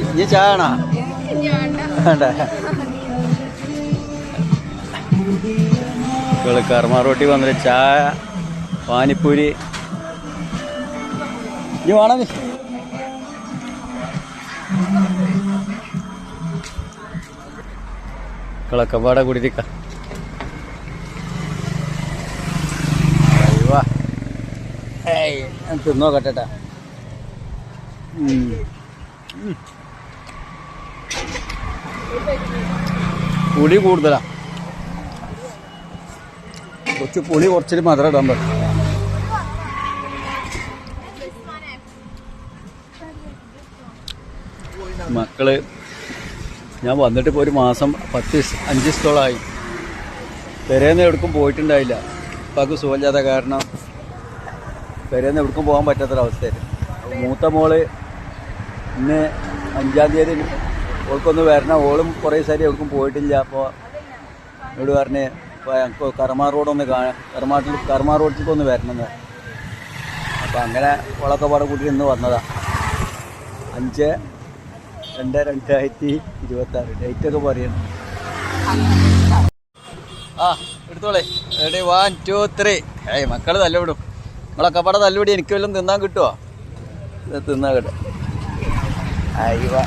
ഇനി ചാണോ വേണ്ട. കർമ്മ റോട്ടി വന്നിട്ട് ചായ പാനിപ്പൂരി. ഇനി വേണം നീ കിളക്കപ്പാടെ കുടിരിക്ക അയ്യോ ഞാൻ പുളി കൂടുതലാ. കുറച്ച് പുളി കുറച്ചിട്ട് മധുര ഇടാൻ പറ്റും മക്കൾ ഞാൻ വന്നിട്ട് ഇപ്പോൾ ഒരു മാസം പത്ത് അഞ്ച് ദിവസത്തോളമായി പെരേന്ന് എവിടേക്കും പോയിട്ടുണ്ടായില്ല. ഉപ്പാക്ക് സുഖമില്ലാത്ത കാരണം പെരേന്ന് എവിടേക്കും പോകാൻ പറ്റാത്തൊരവസ്ഥയായിരുന്നു. അപ്പോൾ മൂത്ത മോൾ ഇന്ന് അഞ്ചാം തീയതി ഓൾക്കൊന്ന് വരണം. ഓളും കുറേ സാരി എവിടേക്കും പോയിട്ടില്ല. അപ്പോൾ എന്നോട് പറഞ്ഞ് ഞങ്ങൾക്ക് കർമാ റോഡൊന്ന് കാണാൻ കർമാട്ടിൽ കർമാ റോഡിലേക്ക് ഒന്ന് വരണമെന്ന്. അപ്പോൾ അങ്ങനെ ഓളൊക്കെ പാടെ കൂട്ടി ഇന്ന് വന്നതാണ് അഞ്ച് രണ്ട് രണ്ടായിരത്തി ഇരുപത്തി ആറ് ഡേറ്റ് പറയണം. ആ എടുത്തോളേ. റെഡി. One two three. ഏയ് മക്കൾ തല്ലുവിടും നിങ്ങളൊക്കെ പാടെ തല്ലുപടി എനിക്ക് വല്ലതും തിന്നാൻ കിട്ടുമോ ഇത് തിന്നാ കിട്ടും. അയ്യോ.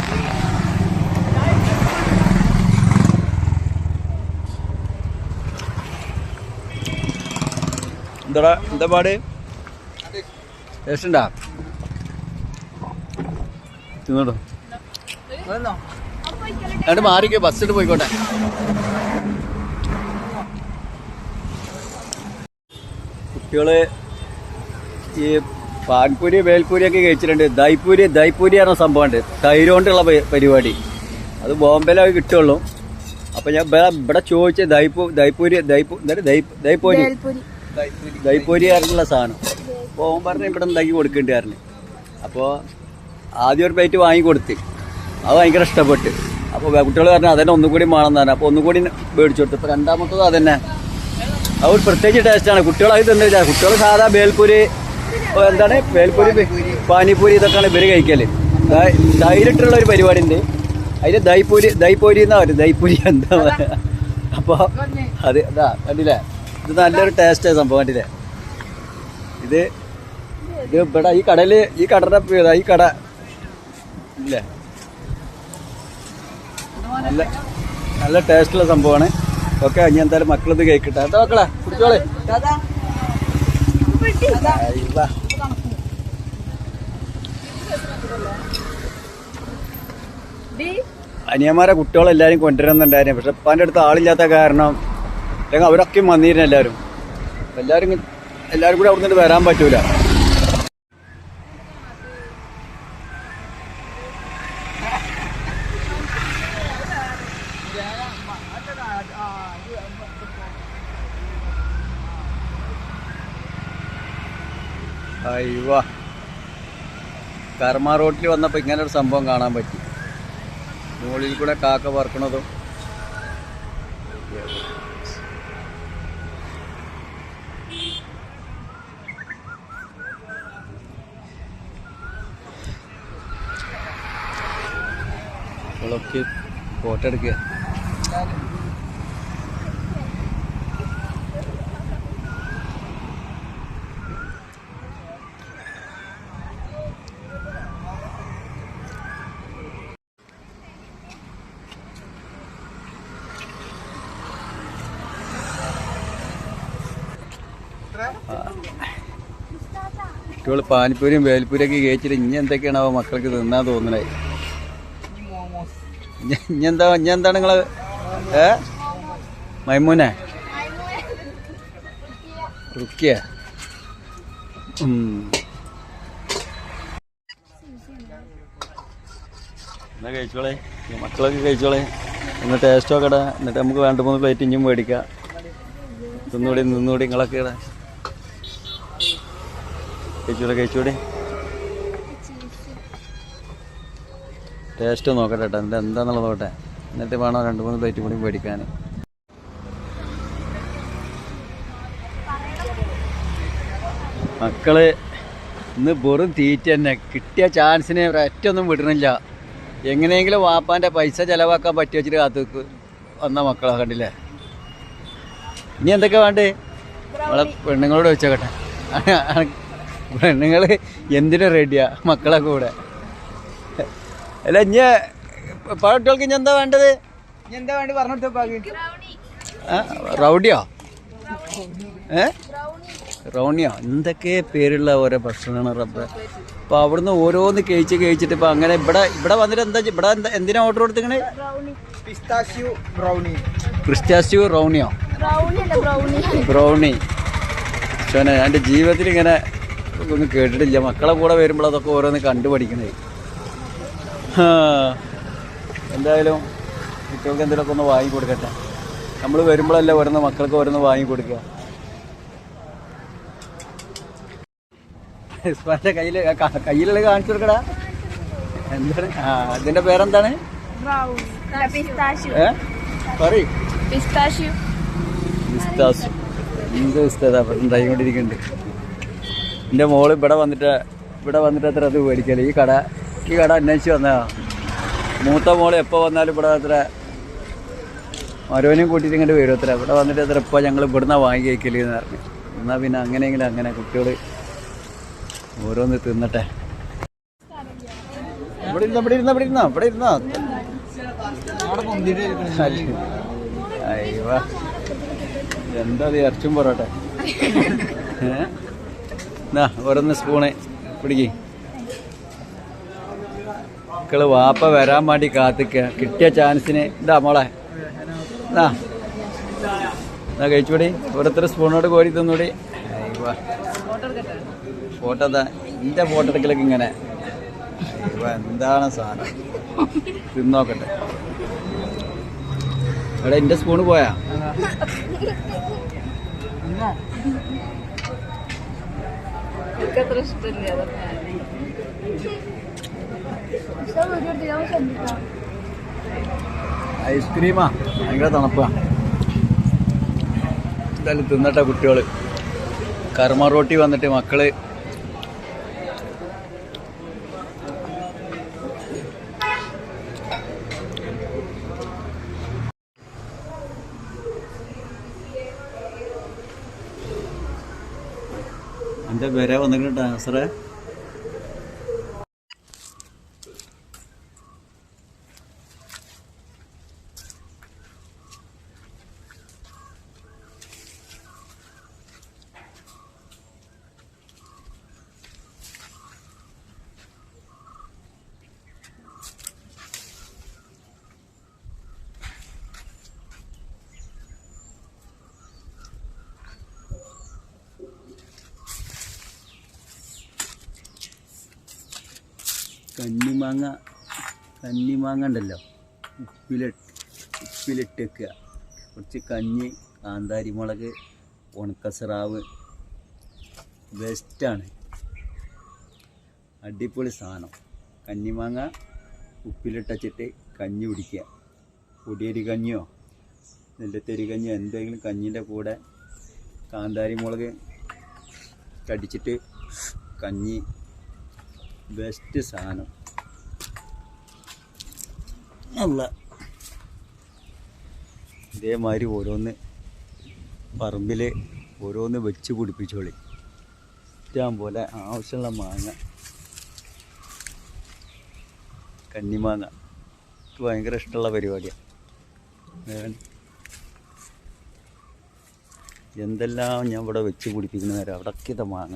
എന്താടാ എന്താ പാട്? ടേസ്റ്റുണ്ടാ തിന്നോട്ടോ എന്നിട്ട് മാറിക്കോ ബസ്സിട്ട് പോയിക്കോട്ടെ. കുട്ടികൾ ഈ പാൻപൂരി വേൽപൂരിയൊക്കെ കഴിച്ചിട്ടുണ്ട്. ദൈപൂരി ദൈപൂരി പറഞ്ഞ സംഭവമുണ്ട്. തൈര് കൊണ്ടുള്ള പരിപാടി. അത് ബോംബെയിലൊക്കെ കിട്ടുള്ളൂ. അപ്പൊ ഞാൻ ഇവിടെ ചോദിച്ച ദൈപൂ ദൈപൂരി ദൈപൂ ദൈപൂരി? ദൈപൂരി ആയിട്ടുള്ള സാധനം. അപ്പോൾ ഓൻ പറഞ്ഞ ഇവിടെ ഉണ്ടാക്കി കൊടുക്കേണ്ടായിരുന്നു അപ്പോൾ ആദ്യം ഒരു പ്ലേറ്റ് വാങ്ങി കൊടുത്ത്. അത് ഭയങ്കര ഇഷ്ടപ്പെട്ട്. അപ്പോൾ കുട്ടികൾ പറഞ്ഞു അതന്നെ ഒന്നും കൂടി വേണമെന്ന് പറഞ്ഞു. അപ്പോൾ ഒന്നും കൂടി മേടിച്ചു കൊടുത്തു. ഇപ്പോൾ രണ്ടാമത്തത് അതന്നെ. അത് ഒരു പ്രത്യേകിച്ച് ടേസ്റ്റാണ് കുട്ടികൾ അത് തന്നില്ല. കുട്ടികൾ സാധാ ബേൽപൂരി എന്താണ്? പേൽപൂരി പാനിപ്പൂരി ഇതൊക്കെയാണ് ഇവർ കഴിക്കൽ. ദാ- ഒരു പരിപാടി ഉണ്ട് അതിന് ദൈപൂരി ദൈപൂരി എന്നാ പറയും ദൈപൂരി എന്താ പറയുക അപ്പൊ അത് ഇതാ കണ്ടില്ലേ? ഇത് നല്ലൊരു ടേസ്റ്റ് സംഭവം കണ്ടില്ലേ? ഇത് ഇത് ഇവിടെ ഈ കടയിൽ ഈ കടയുടെ പേരാ ഈ കട. ഇല്ലേ? നല്ല നല്ല ടേസ്റ്റുള്ള സംഭവമാണ്. ഓക്കെ ഇനി എന്തായാലും മക്കളത് കേൾക്കട്ടെ എന്താ മക്കളെ? കുടിച്ചോളെ അനിയന്മാരെ കുട്ടികളെല്ലാരും കൊണ്ടുവരുന്നുണ്ടായിരുന്നു. പക്ഷെ ഉപ്പാന്റെ അടുത്ത് ആളില്ലാത്ത കാരണം അല്ലെങ്കിൽ അവരൊക്കെയും വന്നിരുന്നു എല്ലാവരും. എല്ലാവരും എല്ലാവരും കൂടി അവിടുന്ന് വരാൻ പറ്റൂല. അയ്യോ. കർമ്മ റോട്ടിൽ വന്നപ്പോൾ ഇങ്ങനെ ഒരു സംഭവം കാണാൻ പറ്റി. മുകളിൽ കൂടെ കാക്ക പറക്കണതും ഇവളൊക്കെ ഫോട്ടോ എടുക്കുക. കുട്ടികൾ പാനിപ്പൂരിയും വേൽപ്പൂരിയൊക്കെ കഴിച്ചിട്ട് ഇനി എന്തൊക്കെയാണാവോ മക്കൾക്ക് തിന്നാൻ തോന്നണേ? ഇനിയെന്താ ഇനി എന്താ ഇനി എന്താണ് നിങ്ങൾ? ഏ? മൈമൂനെ? റുക്കിയ. എന്നാ കഴിച്ചോളെ? മക്കളൊക്കെ കഴിച്ചോളെ. ഒന്ന് ടേസ്റ്റ് നോക്കടാ എന്നിട്ട് നമുക്ക് വേണ്ട മൂന്ന് പ്ലേറ്റ് ഇഞ്ഞും മേടിക്കാം. നിന്നുകൂടി നിന്നൂടി നിങ്ങളൊക്കെ ഇടാ. കഴിച്ചൂടെ കഴിച്ചൂടെ? ടേസ്റ്റ് നോക്കട്ടെ കേട്ടോ എന്താ എന്താന്നുള്ളത് നോക്കട്ടെ. എന്നിട്ട് വേണം രണ്ട് മൂന്ന് പ്ലേറ്റ് കൂടി മേടിക്കാൻ. മക്കൾ ഇന്ന് വെറും തീറ്റ തന്നെ. കിട്ടിയ ചാൻസിനെ ഒരൊറ്റൊന്നും വിടണില്ല. എങ്ങനെയെങ്കിലും വാപ്പാന്റെ പൈസ ചെലവാക്കാൻ പറ്റി വെച്ചിട്ട് കാത്തു വന്ന മക്കളെ കണ്ടില്ലേ? ഇനി എന്തൊക്കെ വേണ്ടേ? നമ്മളെ പെണ്ണുങ്ങളോട് വെച്ചോട്ടെ പെണ്ണുങ്ങൾ എന്തിനു റെഡിയാ മക്കളെ കൂടെ. അല്ല ഇഞ്ഞ പാട്ടുകൾക്ക് ഇനി എന്താ വേണ്ടത്? എന്താ വേണ്ടി പറഞ്ഞിട്ട് റൗഡിയോ ഏ? റൗണിയോ എന്തൊക്കെ പേരുള്ള ഓരോ ഭക്ഷണമാണ് റബ്ബ്. അപ്പോൾ അവിടുന്ന് ഓരോന്ന് കഴിച്ച് കഴിച്ചിട്ട് ഇപ്പോൾ അങ്ങനെ ഇവിടെ ഇവിടെ വന്നിട്ട് എന്താ ഇവിടെ എന്താ എന്തിനാ ഓർഡർ കൊടുത്തിങ്ങനെ പിസ്താഷ്യൂ ബ്രൗണി ക്രിസ്ത്യാസ്റ്റ്യൂ റൗണിയോ ബ്രൗണി പക്ഷേ എന്റെ ജീവിതത്തിൽ ഇങ്ങനെ ഒന്നും കേട്ടിട്ടില്ല. മക്കളെ കൂടെ വരുമ്പോൾ അതൊക്കെ ഓരോന്ന് കണ്ടുപഠിക്കണേ. ഹാ. എന്തായാലും കുട്ടികൾക്ക് എന്തെങ്കിലുമൊക്കെ ഒന്ന് വാങ്ങി കൊടുക്കട്ടെ. നമ്മൾ വരുമ്പോഴല്ല ഓരോന്ന് മക്കൾക്ക് ഓരോന്ന് വാങ്ങി കൊടുക്കുക. കയ്യിൽ കയ്യിലുള്ള കാണിച്ചു കൊടുക്കടാ. എന്താണ്? ആ അതിന്റെ പേരെന്താണ്? ഏ? പറയും. പിസ്താഷ്യൂ. എന്ത് പിസ്താ ഉണ്ടായിക്കൊണ്ടിരിക്കുന്നുണ്ട് എന്റെ മോൾ ഇവിടെ വന്നിട്ട് ഇവിടെ വന്നിട്ട് അത്ര അത് മേടിക്കൽ? ഈ കട ഈ കട അന്വേഷിച്ച് വന്നതാ. മൂത്ത മോൾ എപ്പോൾ വന്നാലും ഇവിടെ അത്ര മരോനെയും കൂട്ടിയിട്ട് ഇങ്ങോട്ട് വരും അത്ര ഇവിടെ വന്നിട്ട് അത്ര ഇപ്പോൾ ഞങ്ങൾ ഇവിടുന്ന് വാങ്ങി കഴിക്കൽ എന്ന് പറഞ്ഞു. എന്നാൽ പിന്നെ അങ്ങനെയെങ്കിലും അങ്ങനെ കുട്ടികൾ ഓരോന്ന് തിന്നട്ടെ. ഇവിടെ ഇരുന്ന ഇവിടെ ഇരുന്ന ഇവിടെ ഇരുന്ന ഇവിടെ ഇരുന്ന. എന്താ ഇറച്ചും പൊറോട്ടെ. ഏ? എന്നാ ഓരോന്ന് സ്പൂണ് പിടിക്ക്. മക്കൾ വാപ്പ വരാൻ വേണ്ടി കാത്തിക്ക. കിട്ടിയ ചാൻസിന് ഇതാ മോളെ. എന്നാ എന്നാ കഴിച്ചുകൂടി ഓരോരുത്തർ സ്പൂണോട് കോരി തിന്നൂടി. ഫോട്ടോ എന്താ എന്റെ ഫോട്ടോ എടുക്കലൊക്കെ ഇങ്ങനെ. എന്താണ് സാധനം? തിന്നോക്കട്ടെ. എടാ എന്റെ സ്പൂണ് പോയാ? എനിക്കത്ര ഇഷ്ടമില്ല ഐസ്ക്രീമാ? ഭയങ്കര തണുപ്പാ. എന്തായാലും തിന്നട്ടെ കുട്ടികൾ കർമ്മ റോട്ടി വന്നിട്ട് മക്കൾ എന്റെ പേരെ വന്നിട്ടുണ്ട് ആസറേ കന്നിമാങ്ങ കന്നിമാങ്ങ ഉണ്ടല്ലോ. ഉപ്പിലിട്ട് ഉപ്പിലിട്ട് വെക്കുക കുറച്ച് കഞ്ഞി കാന്താരിമുളക് ഉണക്കസ്രാവ് ബെസ്റ്റാണ് അടിപൊളി സാധനം. കന്നിമാങ്ങ ഉപ്പിലിട്ടച്ചിട്ട് കഞ്ഞി കുടിക്കുക പൊടിയരി കഞ്ഞിയോ? നെല്ലത്തരി കഞ്ഞിയോ? എന്തെങ്കിലും കഞ്ഞിന്റെ കൂടെ കാന്താരി മുളക് കടിച്ചിട്ട് കഞ്ഞി ബെസ്റ്റ് സാധനം. നല്ല. ഇതേമാതിരി ഓരോന്ന് പറമ്പിൽ ഓരോന്ന് വെച്ച് പിടിപ്പിച്ചോളി. ഇഷ്ടം പോലെ ആവശ്യമുള്ള മാങ്ങ. കന്നിമാങ്ങ. എനിക്ക് ഭയങ്കര ഇഷ്ടമുള്ള പരിപാടിയാണ് എന്തെല്ലാം ഞാൻ ഇവിടെ വെച്ച് പിടിപ്പിക്കുന്ന നേരം അവിടൊക്കെ ഇതാ മാങ്ങ.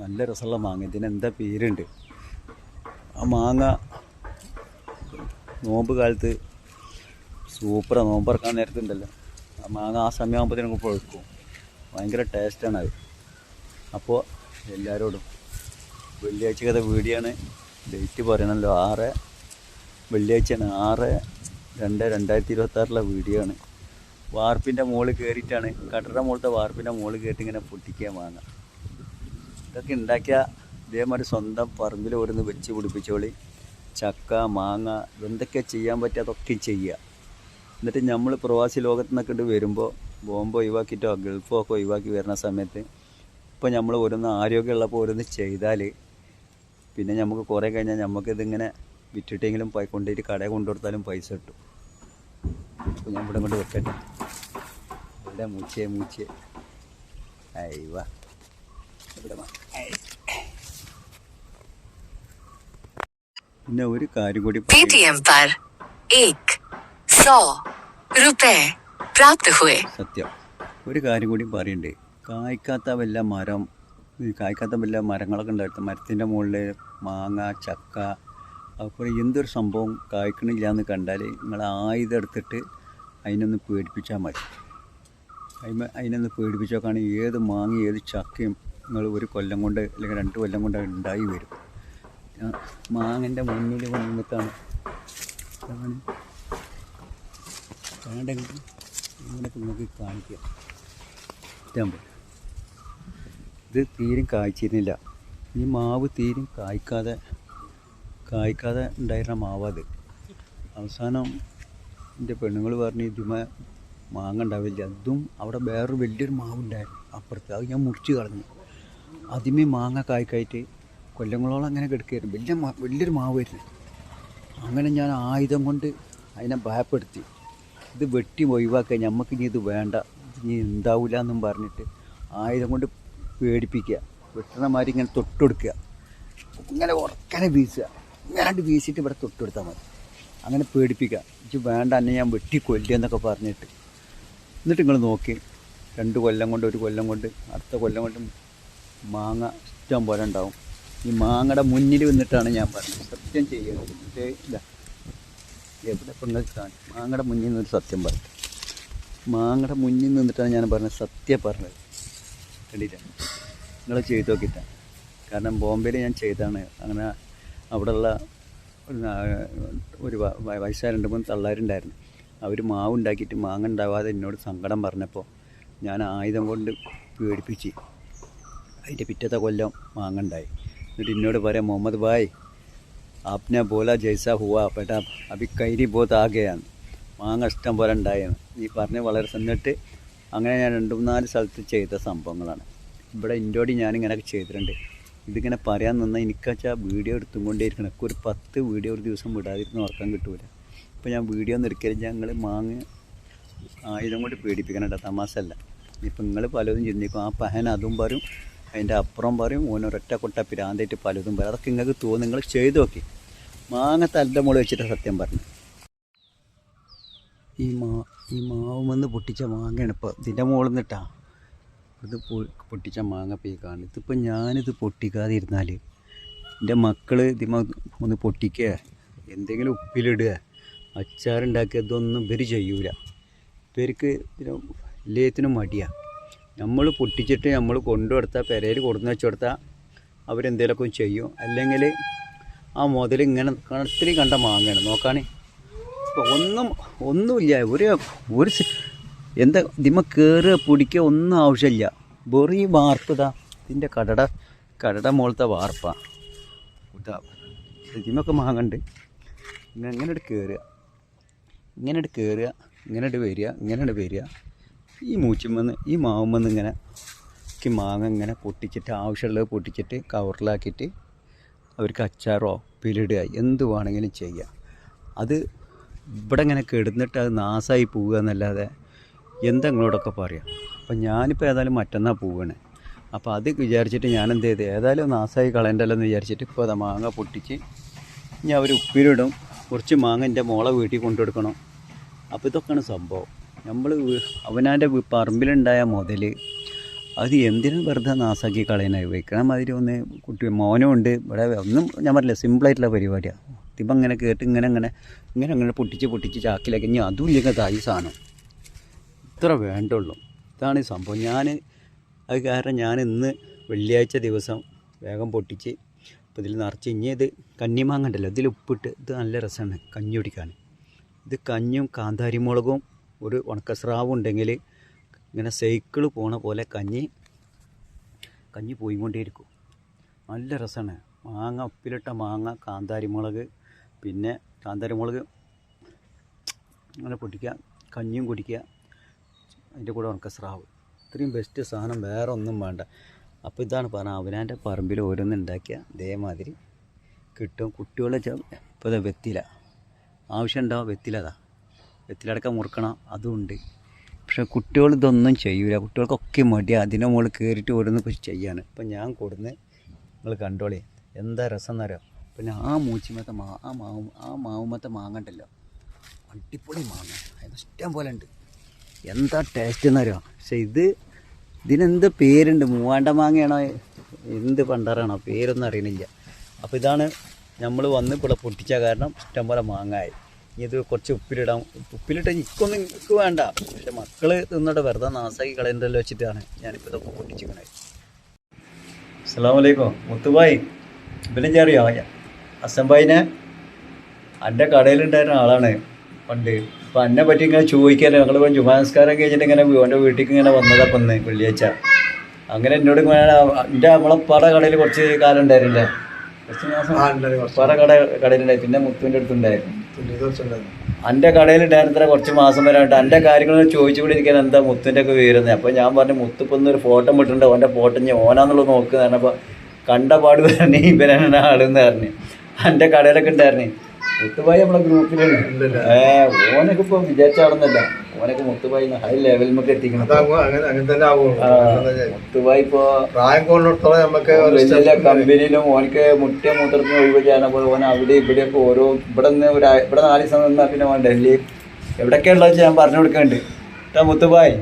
നല്ല രസമുള്ള മാങ്ങ. ഇതിന് എന്താ പേരുണ്ട്? ആ മാങ്ങ നോമ്പ് കാലത്ത് സൂപ്പറാണ് നോമ്പ് ഇറക്കാൻ നേരത്തുണ്ടല്ലോ ആ മാങ്ങ ആ സമയമാകുമ്പോഴത്തേനും പഴുക്കും ഭയങ്കര ടേസ്റ്റാണ് അത്. അപ്പോൾ എല്ലാവരോടും വെള്ളിയാഴ്ച കഥ വീടിയാണ് ഡേറ്റ് പറയണല്ലോ. ആറ് വെള്ളിയാഴ്ചയാണ്. ആറ് രണ്ട് രണ്ടായിരത്തി ഇരുപത്താറിലെ വീഡിയോ ആണ്. വാർപ്പിന്റെ മുകളിൽ കയറിയിട്ടാണ് കട്ടറ മുകളിലത്തെ വാർപ്പിന്റെ മുകളിൽ കയറിയിട്ട് ഇങ്ങനെ പൊട്ടിക്കാൻ മാങ്ങ. ഇതൊക്കെ ഉണ്ടാക്കിയ ഇതേമാതിരി സ്വന്തം പറമ്പിൽ ഓരോന്ന് വെച്ച് പിടിപ്പിച്ചോളി ചക്ക മാങ്ങ എന്തൊക്കെ ചെയ്യാൻ പറ്റുക അതൊക്കെ ചെയ്യുക. എന്നിട്ട് നമ്മൾ പ്രവാസി ലോകത്ത് നിന്നൊക്കെ വരുമ്പോൾ ബോംബ് ഒഴിവാക്കിയിട്ടോ ഗൾഫോ ഒക്കെ ഒഴിവാക്കി വരുന്ന സമയത്ത് ഇപ്പോൾ നമ്മൾ ഓരോന്ന് ആരോഗ്യമുള്ളപ്പോൾ ഓരോന്ന് ചെയ്താൽ പിന്നെ നമുക്ക് കുറേ കഴിഞ്ഞാൽ നമുക്കിതിങ്ങനെ വിറ്റിട്ടെങ്കിലും പോയി കൊണ്ടുപോയിട്ട് കടയിൽ കൊണ്ടുകൊടുത്താലും പൈസ കിട്ടും. ഇപ്പോൾ ഞാൻ ഇവിടെ കൊണ്ട് വെക്കട്ടെ. ഇവിടെ മൂച്ചേ മൂച്ചേ അയ്യവ ഇവിടെ വാ. ഐ. പിന്നെ ഒരു കാര്യം കൂടി പറയാം. पेटीएम पर एक सौ रुपए प्राप्त हुए സത്യം ഒരു കാര്യം കൂടി പറയുന്നുണ്ട് കായ്ക്കാത്ത വല്ല മരം ഈ കായ്ക്കാത്ത വല്ല മരങ്ങളൊക്കെ ഉണ്ടായിരുന്നു മരത്തിൻ്റെ മുകളിൽ മാങ്ങ ചക്ക അതുപോലെ എന്തൊരു സംഭവം കായ്ക്കണില്ല എന്ന് കണ്ടാൽ നിങ്ങൾ ആയുധം എടുത്തിട്ട് അതിനൊന്ന് പേടിപ്പിച്ചാൽ മതി അതിന് അതിനൊന്ന് പേടിപ്പിച്ചോക്കാണ് ഏത് മാങ്ങ ഏത് ചക്കയും നിങ്ങൾ ഒരു കൊല്ലം കൊണ്ട് അല്ലെങ്കിൽ രണ്ട് കൊല്ലം കൊണ്ട് ഉണ്ടായി വരും. മാങ്ങന്റെ മുന്നിൽ വന്നിട്ടാണ് ഇതാണ്. കാണണ്ടെങ്കിൽ ഇത് തീരും കായ്ച്ചിരുന്നില്ല. ഈ മാവ് തീരും കായ്ക്കാതെ കായ്ക്കാതെ ഉണ്ടായിരുന്ന മാവത്. അവസാനം എന്റെ പെണ്ണുങ്ങൾ പറഞ്ഞ് ഇതുമ മാങ്ങ ഉണ്ടാവില്ല. അതും അവിടെ വേറൊരു വലിയൊരു മാവുണ്ടായിരുന്നു അപ്പുറത്ത്. അത് ഞാൻ മുറിച്ച് കളഞ്ഞു. ആദ്യമേ മാങ്ങ കായ്ക്കായിട്ട് കൊല്ലങ്ങളോളം അങ്ങനെ കിടക്കുകയായിരുന്നു. വലിയ വലിയൊരു മാവായിരുന്നു. അങ്ങനെ ഞാൻ ആയുധം കൊണ്ട് അതിനെ ഭയപ്പെടുത്തി. ഇത് വെട്ടി ഒഴിവാക്കുക നമുക്ക് ഇനി ഇത് വേണ്ട. ഇനി ഉണ്ടാവില്ല എന്നും പറഞ്ഞിട്ട് ആയുധം കൊണ്ട് പേടിപ്പിക്കുക. വെട്ടണ മാതിരി ഇങ്ങനെ തൊട്ടെടുക്കുക. ഇങ്ങനെ ഉറക്കനെ വീശുക. ഇങ്ങനെ വീശിയിട്ട് ഇവിടെ തൊട്ടെടുത്താൽ മതി. അങ്ങനെ പേടിപ്പിക്കുക. ഇത് വേണ്ട എന്നെ ഞാൻ വെട്ടി കൊല്ലുക എന്നൊക്കെ പറഞ്ഞിട്ട്. എന്നിട്ട് നിങ്ങൾ നോക്കി. രണ്ട് കൊല്ലം കൊണ്ട് ഒരു കൊല്ലം കൊണ്ട് അടുത്ത കൊല്ലം കൊണ്ട് മാങ്ങ ഇഷ്ടം പോലെ ഉണ്ടാവും. ഈ മാങ്ങയുടെ മുന്നിൽ വന്നിട്ടാണ് ഞാൻ പറഞ്ഞത്. സത്യം ചെയ്യുന്നത് ഇല്ല എവിടെ നിങ്ങൾക്ക് മാങ്ങയുടെ മുന്നിൽ നിന്നൊരു സത്യം പറഞ്ഞു മാങ്ങയുടെ മുന്നിൽ നിന്നിട്ടാണ് ഞാൻ പറഞ്ഞത് സത്യം പറഞ്ഞത്. കണ്ടില്ല? നിങ്ങൾ ചെയ്ത് നോക്കിയിട്ടാണ് കാരണം ബോംബെയിൽ ഞാൻ ചെയ്താണ് അങ്ങനെ അവിടെയുള്ള ഒരു വയസ്സായ രണ്ട് മൂന്ന് തള്ളാരുണ്ടായിരുന്നു. അവർ മാവ് ഉണ്ടാക്കിയിട്ട് മാങ്ങ ഉണ്ടാവാതെ എന്നോട് സങ്കടം പറഞ്ഞപ്പോൾ ഞാൻ ആയുധം കൊണ്ട് പേടിപ്പിച്ച് അതിന്റെ പിറ്റത്തെ കൊല്ലം മാങ്ങണ്ടായി. എന്നിട്ട് എന്നോട് പറയാം മുഹമ്മദ് ഭായ് ആപ്നെ ബോല ജയ്സ ഹുവ ബേട്ടാ അഭി കൈരി ബോത്ത് ആകെയാണ് മാങ്ങ ഇഷ്ടം പോലെ ഉണ്ടായെന്ന് നീ പറഞ്ഞ് വളരെ എന്നിട്ട് അങ്ങനെ ഞാൻ രണ്ട് മൂന്നാൽ സ്ഥലത്ത് ചെയ്ത സംഭവങ്ങളാണ്. ഇവിടെ ഇൻഡോടി ഞാനിങ്ങനെയൊക്കെ ചെയ്തിട്ടുണ്ട്. ഇതിങ്ങനെ പറയാൻ നിന്നാൽ എനിക്കാച്ചാൽ വീഡിയോ എടുത്തും കൊണ്ടേയിരിക്കണം ഒരു പത്ത് വീഡിയോ ഒരു ദിവസം വിടാതിരുന്ന് ഉറക്കം കിട്ടൂല. ഇപ്പോൾ ഞാൻ വീഡിയോ ഒന്നും എടുക്കരുത് ഞങ്ങൾ മാങ്ങ ആയുധം കൊണ്ട് പേടിപ്പിക്കണം കേട്ടോ തമാശ തമാശല്ല ഇപ്പം നിങ്ങൾ പലതും ചിന്തിക്കും ആ പഹൻ അതും പറയും അതിന്റെ അപ്പുറം പറയും ഓനൊരൊറ്റ കൊട്ട പിരാന്തേറ്റ് പലതും പറയും. അതൊക്കെ നിങ്ങൾക്ക് തോന്നും. നിങ്ങൾ ചെയ്ത് നോക്കി. മാങ്ങ തലിന്റെ മുകളിൽ വെച്ചിട്ട് സത്യം പറഞ്ഞു ഈ മാ ഈ മാവുമെന്ന് പൊട്ടിച്ച മാങ്ങയാണ് ഇപ്പോൾ ഇതിന്റെ മുകളിൽ നിന്നിട്ടാ. ഇത് പൊട്ടിച്ച മാങ്ങ കാണുന്നത്. ഇതിപ്പോൾ ഞാനിത് പൊട്ടിക്കാതെ ഇരുന്നാൽ എന്റെ മക്കൾ ഇതിമ ഒന്ന് പൊട്ടിക്കുക എന്തെങ്കിലും ഉപ്പിലിടുക അച്ചാറുണ്ടാക്കുക ഇതൊന്നും ഇവർ ചെയ്യൂല. ഇവർക്ക് ഇതിനും എല്ലാത്തിനും മടിയാണ് നമ്മൾ പൊട്ടിച്ചിട്ട് നമ്മൾ കൊണ്ടു കൊടുത്താൽ പെരയിൽ കൊടുന്ന് വെച്ച് കൊടുത്താൽ അവരെന്തേലൊക്കെ ചെയ്യും. അല്ലെങ്കിൽ ആ മുതൽ ഇങ്ങനെ കണത്തിൽ കണ്ട മാങ്ങയാണ്. നോക്കാണേ. അപ്പോൾ ഒന്നും ഒന്നുമില്ല. ഒരു ഒരു എന്താ ഇതിമ കയറുക പിടിക്കുക ഒന്നും ആവശ്യമില്ല. വെറി വാർപ്പ് ഇതാ. ഇതിന്റെ കടട കടട മുകളത്തെ വാർപ്പാ. ഇതാ. ഇതിമൊക്കെ മാങ്ങണ്ട്. ഇങ്ങനെ ഇങ്ങനെ കയറുക ഇങ്ങനെ കയറുക ഇങ്ങനെ വരിക. ഇങ്ങനെ വരിക. ഈ മൂച്ചുമെന്ന് ഈ മാവുമെന്ന് ഇങ്ങനെ മാങ്ങ ഇങ്ങനെ പൊട്ടിച്ചിട്ട് ആവശ്യമുള്ളത് പൊട്ടിച്ചിട്ട് കവറിലാക്കിയിട്ട് അവർക്ക് അച്ചാറോ പിലിടുക എന്ത് വേണമെങ്കിലും ചെയ്യാം. അത് ഇവിടെ ഇങ്ങനെ കെടുന്നിട്ട് അത് നാശമായി പോവുക എന്നല്ലാതെ എന്താ പറയാം? അപ്പം ഞാനിപ്പോൾ ഏതായാലും മറ്റന്നാ പോവുകയാണ് അപ്പോൾ അത് വിചാരിച്ചിട്ട് ഞാൻ എന്ത് ചെയ്ത്? ഏതായാലും നാശമായി കളയണ്ടല്ലോ എന്ന് വിചാരിച്ചിട്ട് ഇപ്പോൾ അത് മാങ്ങ പൊട്ടിച്ച് ഇനി അവർ ഉപ്പിലിടും. കുറച്ച് മാങ്ങ എന്റെ മോളെ വീട്ടിൽ കൊണ്ടുകൊടുക്കണം. അപ്പോൾ ഇതൊക്കെയാണ് സംഭവം. നമ്മൾ അവനാന്റെ പറമ്പിലുണ്ടായ മുതൽ അത് എന്തിനും വെറുതെ നാസാക്കി കളയാനായി വെക്കണ മാതിരി ഒന്ന് കുട്ടി മോനും ഉണ്ട് ഇവിടെ ഒന്നും ഞാൻ പറഞ്ഞില്ല സിമ്പിളായിട്ടുള്ള പരിപാടിയാണ് ഇപ്പം ഇങ്ങനെ കേട്ട് ഇങ്ങനെ ഇങ്ങനെ ഇങ്ങനെ അങ്ങനെ പൊട്ടിച്ച് പൊട്ടിച്ച് ചാക്കിലൊക്കെ ഇനി അതും ഇല്ലെങ്കിൽ തായി സാധനം. ഇത്ര വേണ്ടുള്ളൂ. ഇതാണ് ഈ സംഭവം. ഞാൻ അത് കാരണം ഞാൻ ഇന്ന് വെള്ളിയാഴ്ച ദിവസം വേഗം പൊട്ടിച്ച് അപ്പോൾ ഇതിൽ നിറച്ച് ഇനി ഇത് ഉണ്ടല്ലോ ഇതിൽ ഉപ്പിട്ട് ഇത് നല്ല രസമാണ് കഞ്ഞി കുടിക്കാൻ. ഇത് കഞ്ഞും കാന്താരിമുളകും ഒരു ഉണക്കസ്രാവ് ഉണ്ടെങ്കിൽ ഇങ്ങനെ സൈക്കിൾ പോണ പോലെ കഞ്ഞി കഞ്ഞി പോയിക്കൊണ്ടേയിരിക്കും. നല്ല രസമാണ്. മാങ്ങ ഉപ്പിലിട്ട മാങ്ങ കാന്താരിമുളക് പിന്നെ കാന്താരിമുളക് അങ്ങനെ പൊട്ടിക്കുക കഞ്ഞിയും കുടിക്കുക അതിന്റെ കൂടെ ഉണക്കസ്രാവ്. ഇത്രയും ബെസ്റ്റ് സാധനം വേറെ ഒന്നും വേണ്ട. അപ്പോൾ ഇതാണ് പറഞ്ഞത്. അവനാന്റെ പറമ്പിൽ ഓരോന്ന് ഉണ്ടാക്കിയ ഇതേമാതിരി കിട്ടും. കുട്ടികളെ ഇപ്പോൾ വെത്തില. ആവശ്യം ഉണ്ടാവും വെത്തിലതാ വെത്തിലടക്കം മുറുക്കണം അതും ഉണ്ട്. പക്ഷേ കുട്ടികൾ ഇതൊന്നും ചെയ്യൂല. കുട്ടികൾക്കൊക്കെ മടി. അതിനെ മുകളിൽ കയറിയിട്ട് ഓരോന്ന് ഇപ്പോൾ ചെയ്യാണ്. ഇപ്പം ഞാൻ കൊടുന്ന് നിങ്ങൾ കണ്ടോളേ. എന്താ രസം എന്നറിയാം പിന്നെ ആ മൂച്ചിമത്തെ മാ ആ മാവ് ആ മാവുമത്തെ മാങ്ങ ഉണ്ടല്ലോ അടിപൊളി മാങ്ങ. അതിന് ഇഷ്ടം പോലെ ഉണ്ട്. എന്താ ടേസ്റ്റ് എന്നറിയാം പക്ഷെ ഇത് ഇതിനെന്ത് പേരുണ്ട്? മൂവാണ്ട മാങ്ങയാണോ? എന്ത് പണ്ടാറാണോ? പേരൊന്നും അറിയണില്ല. അപ്പോൾ ഇതാണ് നമ്മൾ വന്ന് ഇവിടെ പൊട്ടിച്ച കാരണം ഇഷ്ടംപോലെ മാങ്ങായി ഇനി ഇത് കുറച്ച് ഉപ്പിലിടാം. ഉപ്പിലിട്ട് എനിക്കൊന്നും നിങ്ങൾക്ക് വേണ്ട. പക്ഷെ മക്കൾ തിന്നിട്ട് വെറുതെ നാസാക്കി കളയണ്ടല്ലോ വെച്ചിട്ടാണ് ഞാനിപ്പോൾ ഇതൊക്കെ പൊട്ടിച്ചിരിക്കണേ അസ്സാം വലൈക്കും മുത്തുബായി ഇവനെ അറിയോ. അസംബായിനെ എന്റെ കടയിലുണ്ടായിരുന്ന ആളാണ് പണ്ട്. അപ്പം എന്നെ പറ്റി ഇങ്ങനെ ചോദിക്കാൻ ഞങ്ങളിപ്പോൾ ജുമാനസ്കാരം കഴിഞ്ഞിട്ട് ഇങ്ങനെ എന്റെ വീട്ടിലേക്ക് ഇങ്ങനെ വന്നതാ പന്ന് വെള്ളിയാഴ്ച. അങ്ങനെ എന്നോട് ഇങ്ങനെ എന്റെ നമ്മളെ പട കടയിൽ കുറച്ച് കാലം ഉണ്ടായിരുന്നില്ല? കുറച്ച് മാസം പട കട കടയിലുണ്ടായി. പിന്നെ മുത്തുവിന്റെ അടുത്തുണ്ടായിരുന്നു എന്റെ കടയിലുണ്ടായിരുന്ന കുറച്ച് മാസം വരെ ആയിട്ട് എന്റെ കാര്യങ്ങൾ ചോദിച്ചുകൊണ്ടിരിക്കാൻ എന്താ മുത്തിന്റെ ഒക്കെ വീരുന്നത് അപ്പോൾ ഞാൻ പറഞ്ഞു മുത്ത് ഇപ്പം ഒരു ഫോട്ടോ ഇട്ടിട്ടുണ്ട് ഓന്റെ ഫോട്ടോ ഞാൻ ഓനാന്നുള്ളത് നോക്കുക പറഞ്ഞപ്പോൾ കണ്ട പാട് പറഞ്ഞു ഇവരാണ് ആളെന്ന് പറഞ്ഞു. എന്റെ കടയിലൊക്കെ ഉണ്ടായിരുന്നേ. മുത്തുബായി നമ്മളെ ഗ്രൂപ്പിലുണ്ട് ഏ ഓനൊക്കെ ഇപ്പൊ വിചാരിച്ചാണെന്നല്ല ഓനൊക്കെ മുത്തുബായി ഹൈ എത്തിക്കണം. തന്നെ ആവുള്ളൂ. ആ, മുത്തുബായി ഇപ്പൊ പ്രായം കൊണ്ടിടത്തോളം നമുക്ക് വലിയ. കമ്പനിയിലും ഓനക്ക് മുറ്റ മൂത്രത്തിന് ഒഴിവ് അപ്പോൾ ഓൻ അവിടെ ഇവിടെയൊക്കെ ഓരോ ഇവിടെ നിന്ന് ഇവിടെ നാല് ദിവസം നിന്നാ പിന്നെ ഓൻ ഡൽഹി. എവിടെയൊക്കെ ഉള്ളത് ഞാൻ പറഞ്ഞു കൊടുക്കുന്നുണ്ട് മുത്തുബായ്